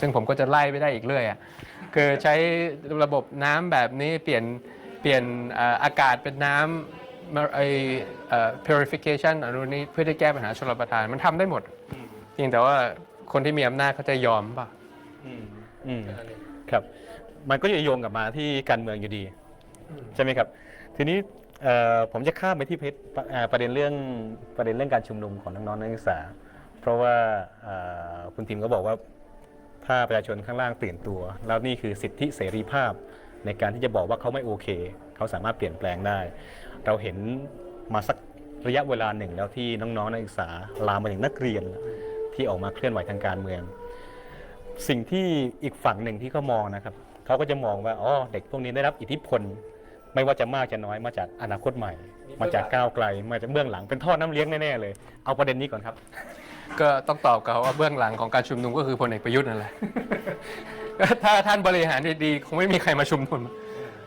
ซึ่งผมก็จะไล่ไปได้อีกเรื่อยอะคือใช้ระบบน้ำแบบนี้เปลี่ยนเปลี่ยนเอ่ออากาศเป็นน้ำมาไอเอ่อ purification อันนี้เพื่อที่แก้ปัญหาชลประทานมันทำได้หมดเพียงแต่ว่าคนที่มีอำนาจเขาจะยอมป่ะอืมอืมครับ มันก็จะโยงกลับมาที่การเมืองอยู่ดี ใช่ไหมครับ ทีนี้เอ่อผมจะข้ามไปที่เพชรเอ่อประเด็นเรื่องประเด็นเรื่องการชุมนุมของน้องๆนักศึกษา เพราะว่าเอ่อคุณทีมก็บอกว่า ถ้าประชาชนข้างล่างตื่นตัว แล้วนี่คือสิทธิเสรีภาพ ในการที่จะบอกว่าเขาไม่โอเค เขาสามารถเปลี่ยนแปลงได้ เราเห็นมาสักระยะเวลาหนึ่งแล้วที่น้องๆนักศึกษาลามมาถึงนักเรียนที่ออกมาเคลื่อนไหวทางการเมือง สิ่งที่อีกฝั่งหนึ่งที่เขามองนะครับเขาก็จะมองว่าอ๋อเด็กพวกนี้ได้รับอิทธิพล ไม่ว่าจะมากจะน้อยมาจากอนาคตใหม่ มาจากก้าวไกล มาจากเบื้องหลังเป็นท่อน้ำเลี้ยงแน่ๆเลย เอาประเด็นนี้ก่อนครับ ก็ต้องตอบกับเขาว่าเบื้องหลังของการชุมนุมก็คือพลเอกประยุทธ์นั่นแหละก็ถ้าท่านบริหารดีๆคงไม่มีใครมาชุมนุม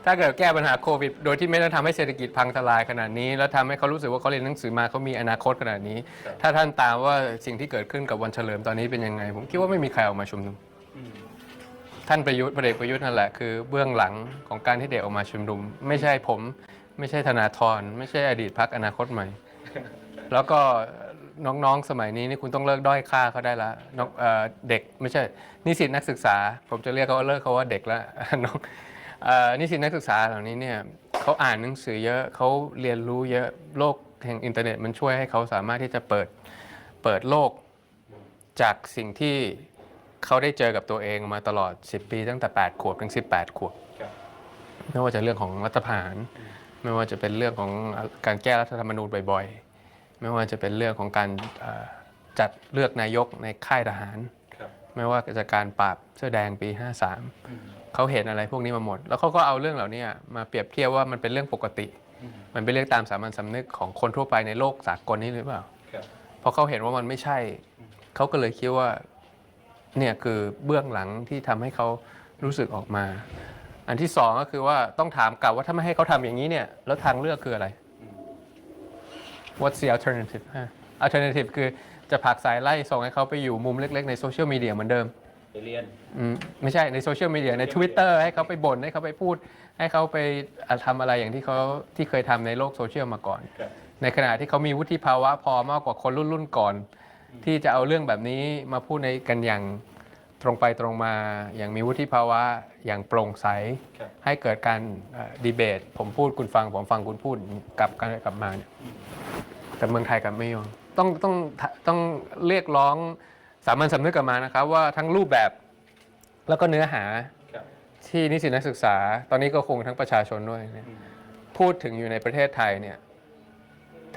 ถ้าเกิดแก้ปัญหาโควิด โดยที่ไม่ได้ทำให้เศรษฐกิจพังทลายขนาดนี้ แล้วทำให้เขารู้สึกว่าเขาเรียนหนังสือมาเขามีอนาคตขนาดนี้ ถ้าท่านตามว่าสิ่งที่เกิดขึ้นกับวันเฉลิมตอนนี้เป็นยังไง ผมคิดว่าไม่มีใครออกมาชุมนุม ท่านประยุทธ์พลเอกประยุทธ์นั่นแหละคือเบื้องหลังของการที่เด็กออกมาชุมนุม ไม่ใช่ผม ไม่ใช่ธนาธรไม่ใช่อดีตพักอนาคตใหม่ แล้วก็ น้องๆ สมัยนี้นี่คุณต้องเลิกด้อยค่าเขาได้ละน้องเอ่อเด็กไม่ใช่นิสิตนักศึกษา ผมจะเรียกเขาว่าเลิกเขาว่าเด็กแล้วน้องเอ่อนิสิตนักศึกษาเหล่านี้เนี่ยเขาอ่านหนังสือเยอะเขาเรียนรู้เยอะโลกแห่งอินเทอร์เน็ตมันช่วยให้เขาสามารถที่จะเปิดเปิดโลกจากสิ่งที่เขาได้เจอกับตัวเองมาตลอด 10 ปีตั้งแต่ 8 ขวบถึง 18 ขวบไม่ว่าจะเรื่องของรัฐประหาร ไม่ว่าจะเป็นเรื่องของการแก้รัฐธรรมนูญบ่อยๆ ไม่ว่าจะเป็นเรื่องของการเอ่อจัดเลือกนายกในค่ายทหาร ไม่ว่าจะการปราบเสื้อแดงปี 53 เขาเห็นอะไรพวกนี้มาหมด แล้วเขาก็เอาเรื่องเหล่านี้มาเปรียบเทียบว่ามันเป็นเรื่องปกติ มันเป็นเรื่องตามสามัญสำนึกของคนทั่วไปในโลกสากลนี้หรือเปล่าเพราะเขาเห็นว่ามันไม่ใช่ เขาก็เลยคิดว่าเนี่ยคือเบื้องหลังที่ทำให้เขารู้สึกออกมา อันที่สองก็คือว่าต้องถามกลับว่าถ้าไม่ให้เขาทำอย่างนี้เนี่ยแล้วทางเลือกคืออะไร What's the alternative ฮะ alternative คือจะผลักสายไล่ส่งให้เขาไปอยู่มุมเล็ก ๆ ในโซเชียลมีเดียเหมือนเดิมไปเรียน อืมไม่ใช่ในโซเชียลมีเดียใน Twitter ให้เขาไปบ่นให้เขาไปพูด ให้เขาไปอะทำอะไรอย่างที่เขาที่เคยทำในโลกโซเชียลมาก่อน ครับ ในขณะที่เขามีวุฒิภาวะพอมากกว่าคนรุ่นรุ่นก่อน ที่จะเอาเรื่องแบบนี้มาพูดในกันอย่าง ตรงไปตรงมาอย่างมีวุฒิภาวะอย่างโปร่งใสครับให้เกิดการดีเบต ผมพูดคุณฟัง ผมฟังคุณพูดกลับกันกลับมาเนี่ยแต่เมืองไทยกลับไม่ยอมต้องต้องต้องเรียกร้องสามัญสำนึกกลับมานะครับ ว่าทั้งรูปแบบแล้วก็เนื้อหาครับที่นิสิตนักศึกษา ตอนนี้ก็คงทั้งประชาชนด้วยเนี่ยพูดถึงอยู่ในประเทศไทยเนี่ย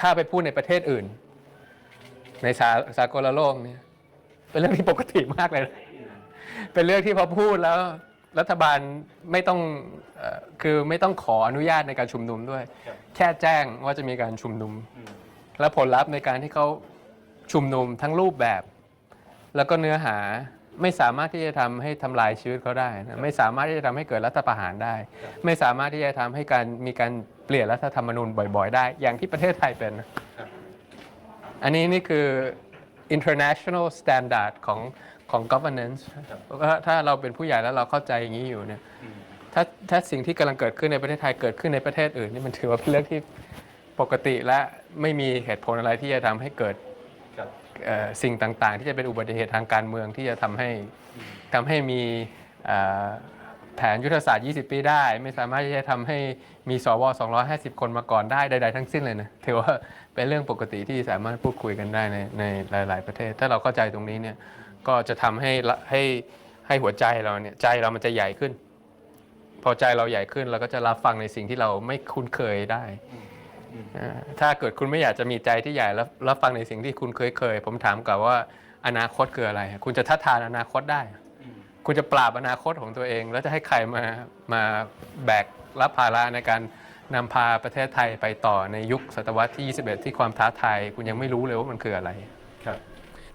ถ้าไปพูดในประเทศอื่น ในสาสากลโลกเนี่ยเป็นเรื่องที่ปกติมากเลยนะ เป็นเรื่องที่พอพูดแล้ว รัฐบาลไม่ต้องเออคือไม่ต้องขออนุญาตในการชุมนุมด้วย ครับ แค่แจ้งว่าจะมีการชุมนุมและผลลัพธ์ในการที่เขาชุมนุมทั้งรูปแบบ แล้วก็เนื้อหาไม่สามารถที่จะทำให้ทำลายชีวิตเขาได้นะไม่สามารถที่จะทำให้เกิดรัฐประหารได้ ไม่สามารถที่จะทำให้การมีการเปลี่ยนรัฐธรรมนูญบ่อย ๆ ได้ อย่างที่ประเทศไทยเป็นนะอันนี้นี่คือ international standard ของ ของ governance ถ้าถ้าเราเป็นผู้ใหญ่แล้วเราเข้าใจอย่างนี้อยู่เนี่ยถ้าถ้าสิ่งที่กำลังเกิดขึ้นในประเทศไทยเกิดขึ้นในประเทศอื่นนี่มันถือว่าเป็นเรื่องที่ปกติและไม่มีเหตุผลอะไรที่จะทำให้เกิดครับเอ่อสิ่งต่างๆ ที่จะเป็นอุบัติเหตุทางการเมืองที่จะทำให้ทำให้มีเอ่อแผนยุทธศาสตร์ 20 ปีได้ ไม่สามารถที่จะทำให้มีสว 250 คนมาก่อนได้ใดๆทั้งสิ้นเลยนะถือว่าเป็นเรื่องปกติที่สามารถพูดคุยกันได้ในในหลาย ๆ ประเทศ ถ้าเราเข้าใจตรงนี้เนี่ย ก็จะทำให้ละให้ให้หัวใจเราเนี่ยใจเรามันจะใหญ่ขึ้น พอใจเราใหญ่ขึ้นเราก็จะรับฟังในสิ่งที่เราไม่คุ้นเคยได้อ่าถ้าเกิดคุณไม่อยากจะมีใจที่ใหญ่แล้วรับฟังในสิ่งที่คุณเคยเคย ผมถามกลับว่าอนาคตคืออะไร คุณจะทัดทานอนาคตได้ คุณจะปราบอนาคตของตัวเอง แล้วจะให้ใครมามาแบกรับภาระในการนำพาประเทศไทยไปต่อในยุคศตวรรษที่ 21 ที่ความท้าทายคุณยังไม่รู้เลยว่ามันคืออะไร ครับ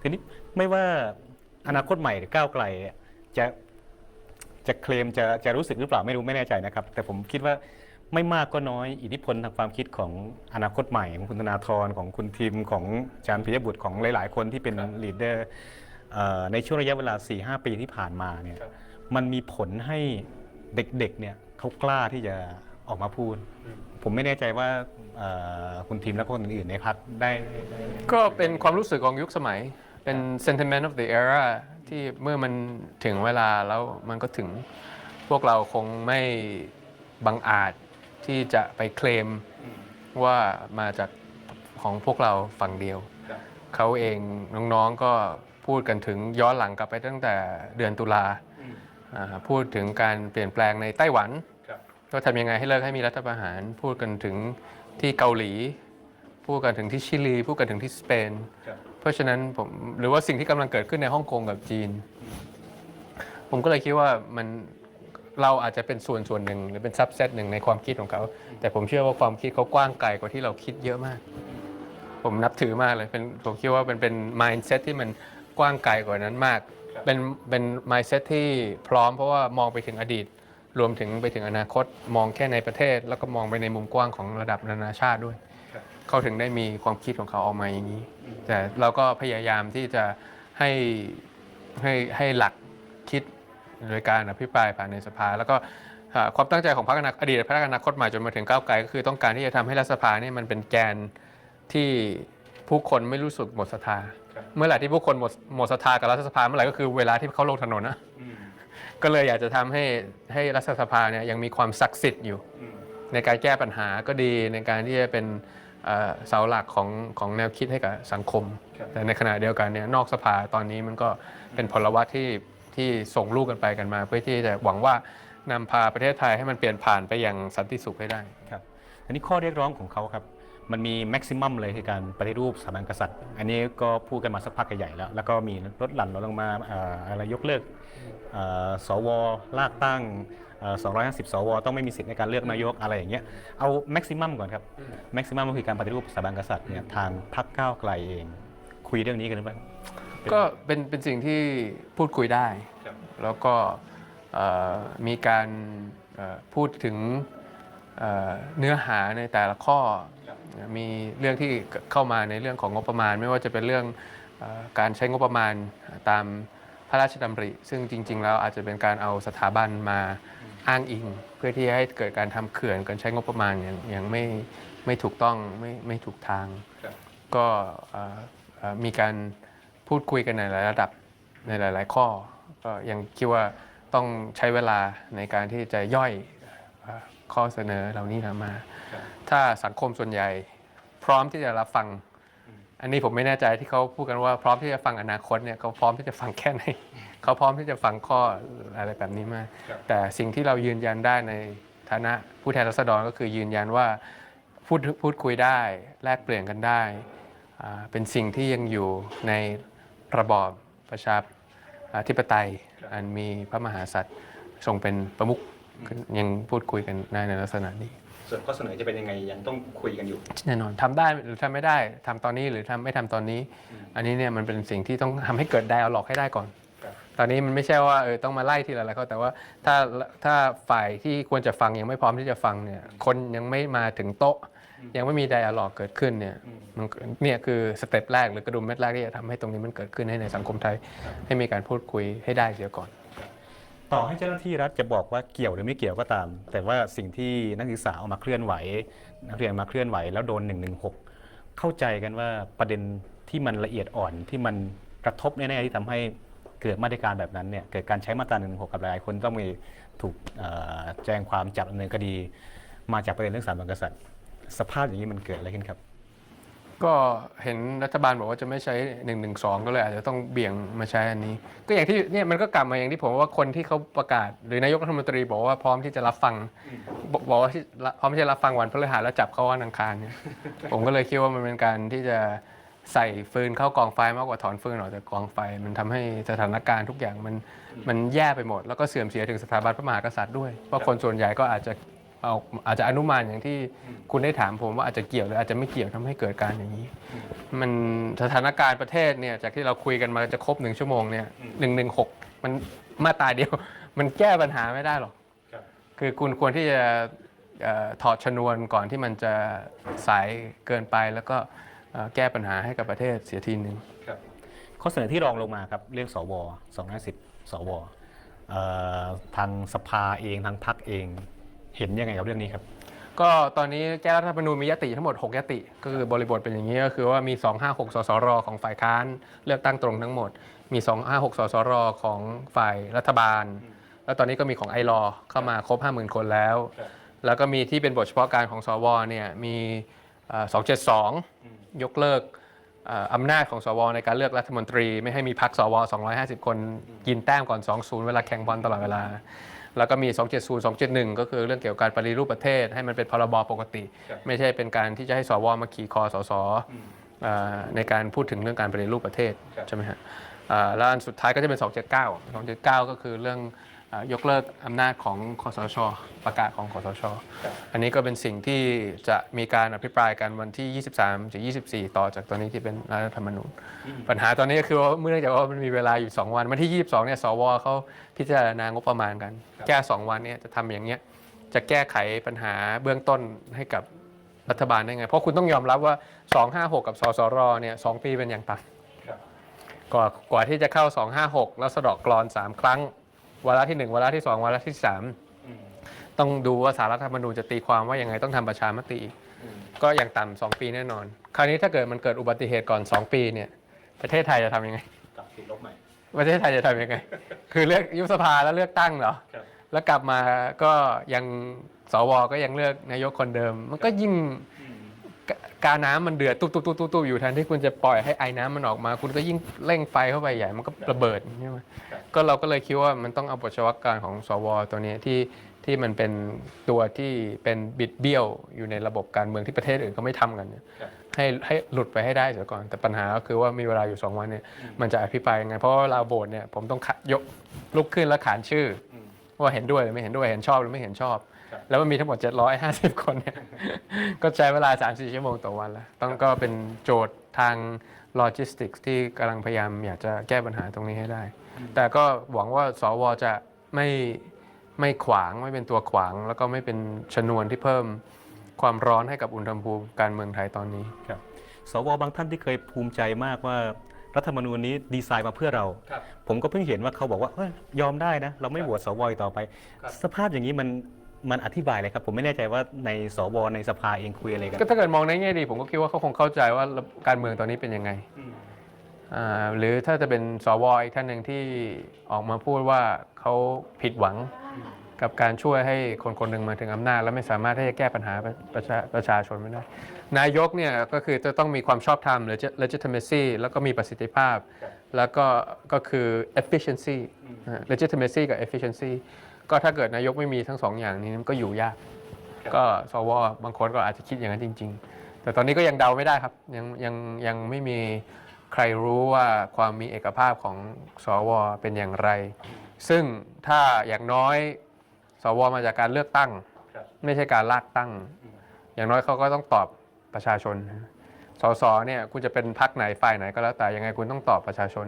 ทีนี้ไม่ว่า อนาคตใหม่หรือก้าวไกลเนี่ยจะจะเคลมจะจะรู้สึกหรือเปล่าไม่รู้ไม่แน่ใจนะครับ แต่ผมคิดว่าไม่มากก็น้อยอิทธิพลทางความคิดของอนาคตใหม่ ของคุณธนาธรของคุณทิมของอาจารย์ปิยบุตรของหลาย ๆ คนที่เป็นลีดเดอร์เอ่อในช่วงระยะเวลา 4-5 ปีที่ผ่านมาเนี่ยครับมันมีผลให้เด็กๆเนี่ยเขากล้าที่จะออกมาพูด ผมไม่แน่ใจว่าเอ่อคุณทีมและคนอื่นๆในพักได้ได้ ก็เป็นความรู้สึกของยุคสมัย เป็น sentiment of the era ที่เมื่อมันถึงเวลาแล้วมันก็ถึงพวกเราคงไม่บังอาจที่จะไปเคลมว่ามาจากของพวกเราฝั่งเดียวครับเขาเองน้องๆก็พูดกันถึงย้อนหลังกลับไปตั้งแต่เดือนตุลาอ่าพูดถึงการเปลี่ยนแปลงในไต้หวันครับก็ทำยังไงให้เลิกให้มีรัฐประหาร พูดกันถึงที่เกาหลี พูดกันถึงที่ชิลี พูดกันถึงที่สเปนครับเพราะฉะนั้นผมหรือว่าสิ่งที่กำลังเกิดขึ้นในฮ่องกงกับจีน ผมก็เลยคิดว่ามันเราอาจจะเป็นส่วนส่วนหนึ่งหรือเป็นซับเซตหนึ่งในความคิดของเขา แต่ผมเชื่อว่าความคิดเขากว้างไกลกว่าที่เราคิดเยอะมาก ผมนับถือมากเลยเป็นผมคิดว่าเป็นเป็น mindset ที่มันกว้างไกลกว่านั้นมากครับเป็นเป็น mindset ที่พร้อมเพราะว่ามองไปถึงอดีต รวมถึงไปถึงอนาคต มองแค่ในประเทศ แล้วก็มองไปในมุมกว้างของระดับนานาชาติด้วยครับ เขาถึงได้มีความคิดของเขาออกมาอย่างนี้ แต่เราก็พยายามที่จะให้ให้ให้หลักคิดโดยการอภิปรายผ่านในสภา แล้วก็อ่าความตั้งใจของพรรคอนาอดีตพรรคอนาคตใหม่จนมาถึงก้าวไกลก็คือต้องการที่จะทำให้รัฐสภานี่มันเป็นแกนที่ผู้คนไม่รู้สึกหมดศรัทธาครับเมื่อไหร่ที่ผู้คนหมดหมดศรัทธากับรัฐสภาเมื่อไหร่ก็คือเวลาที่เขาลงถนนนะก็เลยอยากจะทำให้ให้รัฐสภาเนี่ยยังมีความศักดิ์สิทธิ์อยู่ ในการแก้ปัญหาก็ดีในการที่จะเป็น เอ่อเสาหลักของของแนวคิดให้กับสังคมครับแต่ในขณะเดียวกันเนี่ยนอกสภาตอนนี้มันก็เป็นพลวัตที่ที่ส่งลูกกันไปกันมา เพื่อที่จะหวังว่านำพาประเทศไทยให้มันเปลี่ยนผ่านไปอย่างสันติสุขให้ได้ครับอันนี้ข้อเรียกร้องของเขาครับมันมีแม็กซิมัมเลยคือการปฏิรูปสถาบันกษัตริย์ อันนี้ก็พูดกันมาสักพักใหญ่ๆแล้ว แล้วก็มีลดหลั่นลดลงมาเอ่ออะไรยกเลิกเอ่อสวลากตั้งเอ่อ 250 สว ต้องไม่มีสิทธิ์ในการเลือกนายกอะไรอย่างเงี้ย เอาแม็กซิมัมก่อนครับ แม็กซิมัมก็คือการปฏิรูปสถาบันกษัตริย์เนี่ยทางพรรคก้าวไกลเอง คุยเรื่องนี้กันหรือเปล่าก็เป็นเป็นสิ่งที่พูดคุยได้ แล้วก็มีการพูดถึงเนื้อหาในแต่ละข้อ มีเรื่องที่เข้ามาในเรื่องของงบประมาณ ไม่ว่าจะเป็นเรื่องการใช้งบประมาณตามพระราชดำริ ซึ่งจริง ๆ แล้วอาจจะเป็นการเอาสถาบันมา อ้างอิง เพื่อที่ให้เกิดการทำเขื่อนการใช้งบประมาณอย่างอย่างไม่ไม่ถูกต้องไม่ไม่ถูกทางครับก็เอ่อเอ่อมีการพูดคุยกันในหลายระดับในหลาย ๆ ข้อ ก็ยังคิดว่าต้องใช้เวลาในการที่จะย่อยเอ่อข้อเสนอเหล่านี้มา ถ้าสังคมส่วนใหญ่พร้อมที่จะรับฟัง อันนี้ผมไม่แน่ใจที่เขาพูดกันว่าพร้อมที่จะฟังอนาคตเนี่ยเขาพร้อมที่จะฟังแค่ไหน เขาพร้อมที่จะฟังข้ออะไรแบบนี้มากครับแต่สิ่งที่เรายืนยันได้ในฐานะผู้แทนรัษฎรก็คือยืนยันว่าพูดพูดคุยได้แลกเปลี่ยนกันได้อ่าเป็นสิ่งที่ยังอยู่ในระบอบประชาธิปไตย อันมีพระมหากษัตริย์ทรงเป็นประมุขยังพูดคุยกันได้ในลักษณะนี้ ส่วนข้อเสนอจะเป็นยังไงยังต้องคุยกันอยู่แน่นอนทำได้หรือทำไม่ได้ทำตอนนี้หรือทำไม่ทำตอนนี้ อันนี้เนี่ยมันเป็นสิ่งที่ต้องทำให้เกิดไดอะล็อกให้ได้ก่อนครับ ตอนนี้มันไม่ใช่ว่าเออต้องมาไล่ทีละอะไรเขาแต่ว่าถ้าถ้าฝ่ายที่ควรจะฟังยังไม่พร้อมที่จะฟังเนี่ยคนยังไม่มาถึงโต๊ะ ยังไม่มีไดอะล็อกเกิดขึ้นเนี่ยมันเนี่ยคือสเต็ปแรกหรือกระดุมเม็ดแรกที่จะทำให้ตรงนี้มันเกิดขึ้นให้ในสังคมไทย ให้มีการพูดคุยให้ได้เสียก่อน ต่อให้เจ้าหน้าที่รัฐจะบอกว่าเกี่ยวหรือไม่เกี่ยวก็ตาม แต่ว่าสิ่งที่นักศึกษาเอามาเคลื่อนไหว นักเรียนมาเคลื่อนไหวแล้วโดน116เข้าใจกันว่าประเด็นที่มันละเอียดอ่อนที่มันกระทบแน่ๆที่ทำให้ เกิดมาตรการแบบนั้นเนี่ยเกิดการใช้มาตรา116กับหลายๆคนต้องมีถูกแจ้งความจับดำเนินคดี มาจากประเด็นเรื่องสารบันกษัตริย์ สภาพอย่างนี้มันเกิดอะไรขึ้นครับ ก็เห็นรัฐบาลบอกว่าจะไม่ใช้1นึก็เลยอาจจะต้องเบี่ยงมาใช้อันนี้ ก็อย่างที่เนี่ยมันก็กลับมาอย่างที่ผมว่าคนที่เขาประกาศ หรือนายกรัฐมนตรีบอกว่าพร้อมที่จะรับฟังบอกว่าพร้อมที่จะรับฟังวันพฤหัสแล้วจับเขาวันอังคารเนี่ยผมก็เลยคิดว่ามันเป็นการที่จะ ใส่ฟืนเข้ากองไฟมากกว่าถอนฟืนออกจากกองไฟ มันทำให้สถานการณ์ทุกอย่างมันมันแย่ไปหมด แล้วก็เสื่อมเสียถึงสถาบันพระมหากษัตริย์ด้วย เพราะคนส่วนใหญ่ก็อาจจะเอาอาจจะอนุมานอย่างที่คุณได้ถามผมว่าอาจจะเกี่ยวหรืออาจจะไม่เกี่ยวทำให้เกิดการอย่างนี้ มันสถานการณ์ประเทศเนี่ยจากที่เราคุยกันมาจะครบหนึ่งชั่วโมงเนี่ยหนึ่งหนึ่งหกมันมาตราเดียว มันแก้ปัญหาไม่ได้หรอกคือคุณควรที่จะถอดชนวนก่อนที่มันจะสายเกินไปแล้วก็ แก้ปัญหาให้กับประเทศเสียทีหนึ่งครับข้ออเสนอที่รองลงมาครับเรื่องสว250สวเอ่อทางสภาเองทางพรรคเองเห็นยังไงกับเรื่องนี้ครับ ก็ตอนนี้แก้รัฐธรรมนูญมียติทั้งหมด 6 ยติ ก็คือบริบทเป็นอย่างนี้ก็คือว่ามี 256 สสร ของฝ่ายค้านเลือกตั้งตรงทั้งหมด มี 256 สสร ของฝ่ายรัฐบาล แล้วตอนนี้ก็มีของไอรอเข้ามาครบ 50,000 คนแล้ว แล้วก็มีที่เป็นบทเฉพาะการของสวเนี่ยมีเอ่อ272 ยกเลิกเอ่ออำนาจของสวในการเลือกรัฐมนตรี ไม่ให้มีพรรคสว 250 คนกินแต้มก่อน 2-0 เวลาแข่งบอลตลอดเวลา แล้วก็มี 270 271 ก็คือเรื่องเกี่ยวกับการปฏิรูปประเทศ ให้มันเป็นพรบปกติ ไม่ใช่เป็นการที่จะให้สวมาขี่คอสสเอ่อในการพูดถึงเรื่องการปฏิรูปประเทศใช่ไหมฮะเอ่อแล้วอันสุดท้ายก็จะเป็น 279 279 ก็คือเรื่องเอ่อ ยกเลิกอำนาจของคอสช ประกาศของคอสช อันนี้ก็เป็นสิ่งที่จะมีการอภิปรายกันวันที่ 23ถึง24 ต่อจากตอนนี้ที่เป็นรัฐธรรมนูญ ปัญหาตอนนี้ก็คือว่าเมื่อจากว่ามันมีเวลาอยู่ 2 วัน วันที่ 22 เนี่ยสวเขาพิจารณางบประมาณกัน แก้ 2 วันเนี่ยจะทำอย่างเงี้ยจะแก้ไขปัญหาเบื้องต้นให้กับรัฐบาลได้ไง เพราะคุณต้องยอมรับว่า 256 กับสสรเนี่ยสองปีเป็นอย่างต่ำกว่ากว่าที่จะเข้า 256 แล้วสะเดอกกรอน 3 ครั้ง วาระที่1วาระที่2วาระที่3ต้องดูว่าสารรัฐธรรมนูญจะตีความว่ายังไงต้องทำประชามติอีกก็อย่างต่ำสองปีแน่นอน คราวนี้ถ้าเกิดมันเกิดอุบัติเหตุก่อน2ปีเนี่ยประเทศไทยจะทำยังไงกลับติดลบใหม่ประเทศไทยจะทำยังไง คือเลือกยุบสภาแล้วเลือกตั้งเหรอครับแล้วกลับมาก็ยังสวก็ยังเลือกนายกคนเดิม มันก็ยิ่ง กกาน้ำมันเดือดตุ๊บตุ๊บตุ๊บตุ๊บตุ๊บอยู่แทนที่คุณจะปล่อยให้ไอ้น้ำมันออกมา คุณก็ยิ่งเร่งไฟเข้าไปใหญ่มันก็ระเบิดใช่ไหมก็เราก็เลยคิดว่ามันต้องเอาบทเฉพาะการของสวตัวนี้ที่ที่มันเป็นตัวที่เป็นบิดเบี้ยวอยู่ในระบบการเมืองที่ประเทศอื่นก็ไม่ทำกันเนี่ยให้ให้หลุดไปให้ได้เสียก่อน แต่ปัญหาก็คือว่ามีเวลาอยู่ 2 วันเนี่ยมันจะอภิปรายยังไง เพราะว่าเวลาโบสเนี่ยผมต้องขะยกลุกขึ้นแล้วขานชื่ออว่าเห็นด้วยหรือไม่เห็นด้วยเห็นชอบหรือไม่เห็นชอบ แล้วมันมีทั้งหมด 750 คนเนี่ยก็ใช้เวลา 3-4 ชั่วโมงต่อวันแล้วต้องก็เป็นโจทย์ทางโลจิสติกส์ที่กำลังพยายามอยากจะแก้ปัญหาตรงนี้ให้ได้ แต่ก็หวังว่าสวจะไม่ไม่ขวางไม่เป็นตัวขวาง แล้วก็ไม่เป็นชนวนที่เพิ่มความร้อนให้กับอุณหภูมิการเมืองไทยตอนนี้ครับสวบางท่านที่เคยภูมิใจมากว่ารัฐธรรมนูญนี้ดีไซน์มาเพื่อเราครับผมก็เพิ่งเห็นว่าเขาบอกว่าเอ้ยยอมได้นะ เราไม่โหวตสวอีกต่อไปครับสภาพอย่างนี้มัน มันอธิบายเลยครับ ผมไม่แน่ใจว่าในสวในสภาเองคุยอะไรกันก็ถ้าเกิดมองในแง่ดี ผมก็คิดว่าเขาคงเข้าใจว่าการเมืองตอนนี้เป็นยังไงอ่าหรือถ้าจะเป็นสวอีกท่านหนึ่งที่ออกมาพูดว่าเขาผิดหวังกับการช่วยให้คนคนหนึ่งมาถึงอำนาจ แล้วไม่สามารถที่จะแก้ปัญหาประประชาประชาชนไม่ได้ นายกเนี่ยก็คือจะต้องมีความชอบธรรมหรือ legitimacy แล้วก็มีประสิทธิภาพ แล้วก็ก็คือ efficiency อ่า legitimacy กับ efficiency ก็ถ้าเกิดนายกไม่มีทั้งสองอย่างนี้มันก็อยู่ยาก ก็สวบางคนก็อาจจะคิดอย่างนั้นจริง ๆ แต่ตอนนี้ก็ยังเดาไม่ได้ครับ ยังยังยังไม่มีใครรู้ว่าความมีเอกภาพของสวเป็นอย่างไร ซึ่งถ้าอย่างน้อย สวมาจากการเลือกตั้งครับไม่ใช่การลากตั้ง อย่างน้อยเขาก็ต้องตอบประชาชน สสเนี่ยคุณจะเป็นพักไหนฝ่ายไหนก็แล้วแต่ยังไงคุณต้องตอบประชาชน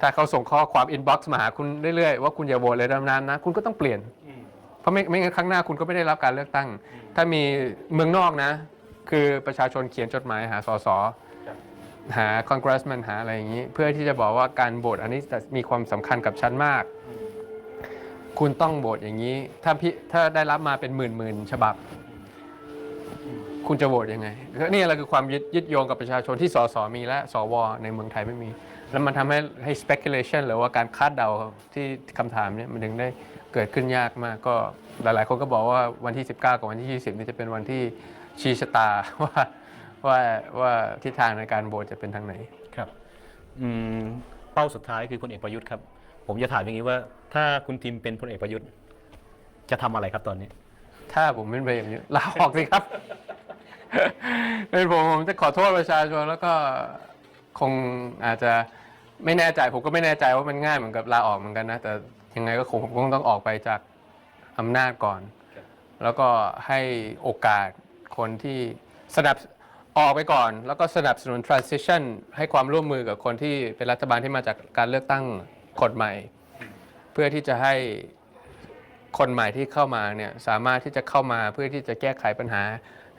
ถ้าเขาส่งข้อความอินบ็อกซ์มาหาคุณเรื่อยๆว่าคุณอย่าโหวตเลยดำน้ำนะ คุณก็ต้องเปลี่ยน เพราะไม่ไม่งั้นครั้งหน้าคุณก็ไม่ได้รับการเลือกตั้ง ถ้ามีเมืองนอกนะ คือประชาชนเขียนจดหมายหาสสครับหาคอนกรสแมนหาอะไรอย่างนี้ เพื่อที่จะบอกว่าการโหวตอันนี้จะมีความสำคัญกับฉันมาก คุณต้องโหวตอย่างนี้ ถ้าพี่ถ้าได้รับมาเป็นหมื่นหมื่นฉบับ คุณจะโหวตยังไงนี่แหละคือความยึดยึดโยงกับประชาชนที่สสมีและสวในเมืองไทยไม่มี แล้วมันทำให้ให้ speculation หรือว่าการคาดเดาที่คำถามเนี่ยมันถึงได้เกิดขึ้นยากมากก็หลาย ๆ คนก็บอกว่าวันที่ 19 กับวันที่ 20 นี่จะเป็นวันที่ชี้ชะตาว่าว่าว่าทิศทางในการโหวตจะเป็นทางไหนครับอืมเป้าสุดท้ายคือพลเอกประยุทธ์ครับ ผมจะถามอย่างนี้ว่า ถ้าคุณทิมเป็นพลเอกประยุทธ์ จะทำอะไรครับตอนนี้ ถ้าผมเป็นไปอย่างนี้ลาออกสิครับ เป็นผมผมจะขอโทษประชาชนแล้วก็คงอาจจะไม่แน่ใจผมก็ไม่แน่ใจว่ามันง่ายเหมือนกับลาออกเหมือนกันนะ แต่ยังไงก็คงผมคงต้องออกไปจากอำนาจก่อน แล้วก็ให้โอกาสคนที่สนับออกไปก่อน แล้วก็สนับสนุน transition ให้ความร่วมมือกับคนที่เป็นรัฐบาลที่มาจากการเลือกตั้งคนใหม่ เพื่อที่จะให้ คนใหม่ที่เข้ามาเนี่ยสามารถที่จะเข้ามาเพื่อที่จะแก้ไขปัญหา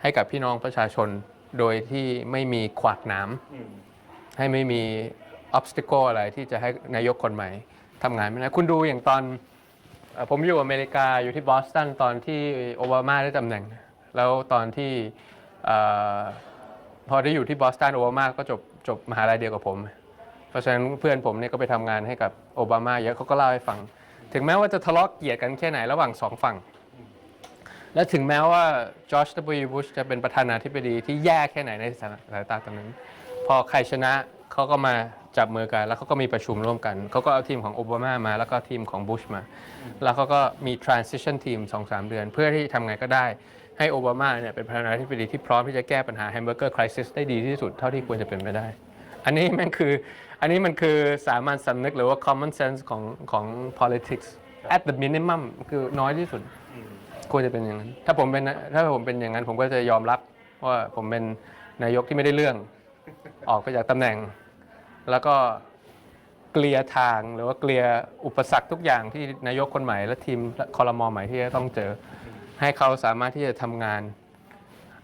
ให้กับพี่น้องประชาชน โดยที่ไม่มีขวากหนามให้ไม่มี obstacle อะไรที่จะให้นายกคนใหม่ทำงานไม่ได้คุณดูอย่างตอนเอ่อผมอยู่อเมริกาอยู่ที่บอสตันตอนที่โอบามาได้ตำแหน่ง แล้วตอนที่เอ่อพอได้อยู่ที่บอสตันโอบามาก็จบจบมหาลัยเดียวกับผม เพราะฉะนั้นเพื่อนผมเนี่ยก็ไปทำงานให้กับโอบามาเยอะเขาก็เล่าให้ฟัง ถึงแม้ว่าจะทะเลาะเกลียดกันแค่ไหนระหว่างสองฝั่ง และถึงแม้ว่าจอร์จ W. บุชจะเป็นประธานาธิบดีที่แย่แค่ไหนในสายตาตอนนั้น พอใครชนะเขาก็มาจับมือกัน แล้วเขาก็มีประชุมร่วมกัน เขาก็เอาทีมของโอบามามา แล้วก็ทีมของบุชมา แล้วเขาก็มี transition team 2-3เดือน เพื่อที่ทำไงก็ได้ ให้โอบามาเนี่ยเป็นประธานาธิบดีที่พร้อมที่จะแก้ปัญหา hamburger crisis ได้ดีที่สุดเท่าที่ควรจะเป็นไปได้ อันนี้มันคือ อันนี้มันคือสามัญสำนึกหรือว่า common sense ของของ politics at the minimum คือน้อยที่สุด ควรจะเป็นอย่างนั้น ถ้าผมเป็นถ้าผมเป็นอย่างนั้น ผมก็จะยอมรับว่าผมเป็นนายกที่ไม่ได้เรื่อง ออกไปจากตำแหน่ง แล้วก็เกลียทางหรือว่าเกลียอุปสรรคทุกอย่างที่นายกคนใหม่และทีมคอรมอใหม่ที่จะต้องเจอ ให้เขาสามารถที่จะทำงาน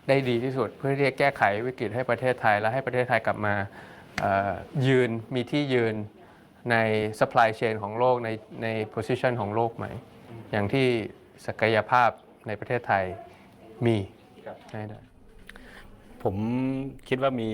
ได้ดีที่สุด เพื่อที่จะแก้ไขวิกฤตให้ประเทศไทยและให้ประเทศไทยกลับมา ยืนมีที่ยืนใน supply chain ของโลกในใน position ของโลกใหม่อย่างที่ศักยภาพในประเทศไทยมีให้ได้ผมคิดว่ามี